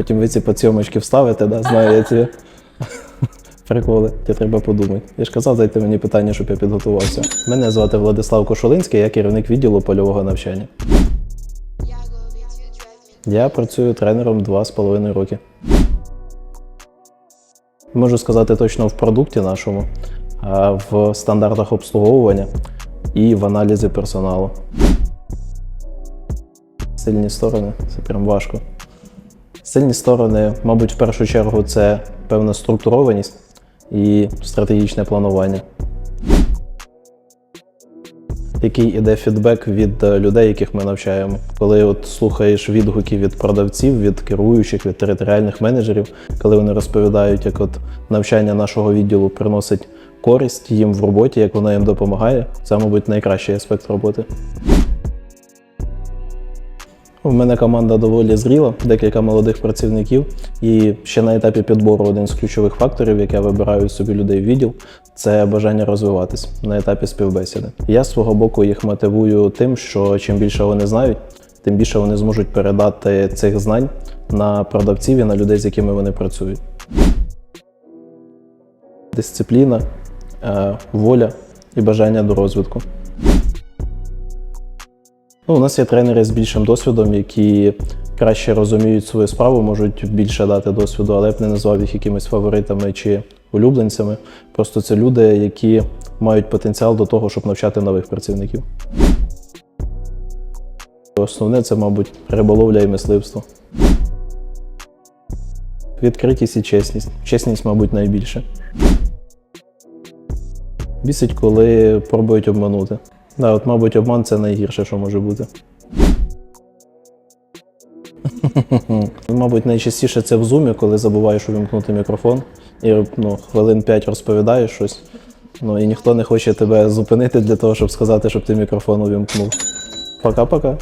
Потім ви ці поцьомочки вставите, да, знаю я ці приколи. Тебе треба подумати. Я ж казав, дайте мені питання, щоб я підготувався. Мене звати Владислав Кошулинський, я керівник відділу польового навчання. Я працюю тренером два з половиною роки. Можу сказати точно в продукті нашому, в стандартах обслуговування і в аналізі персоналу. Сильні сторони це прям важко. Сильні сторони, мабуть, в першу чергу, це певна структурованість і стратегічне планування. Який іде фідбек від е, людей, яких ми навчаємо. Коли от слухаєш відгуки від продавців, від керуючих, від територіальних менеджерів, коли вони розповідають, як от навчання нашого відділу приносить користь їм в роботі, як воно їм допомагає, це, мабуть, найкращий аспект роботи. У мене команда доволі зріла, декілька молодих працівників. І ще на етапі підбору один з ключових факторів, як я вибираю собі людей в відділ, це бажання розвиватись на етапі співбесіди. Я з свого боку їх мотивую тим, що чим більше вони знають, тим більше вони зможуть передати цих знань на продавців і на людей, з якими вони працюють. Дисципліна, е, воля і бажання до розвитку. Ну, у нас є тренери з більшим досвідом, які краще розуміють свою справу, можуть більше дати досвіду, але я б не назвав їх якимись фаворитами чи улюбленцями. Просто це люди, які мають потенціал до того, щоб навчати нових працівників. Основне це, мабуть, риболовля і мисливство. Відкритість і чесність. Чесність, мабуть, найбільше. Бісить, коли пробують обманути. Да, от, мабуть, обман це найгірше, що може бути. Мабуть, найчастіше це в зумі, коли забуваєш увімкнути мікрофон і ну, хвилин 5 розповідаєш щось. Ну і ніхто не хоче тебе зупинити для того, щоб сказати, щоб ти мікрофон увімкнув. Пока-пока.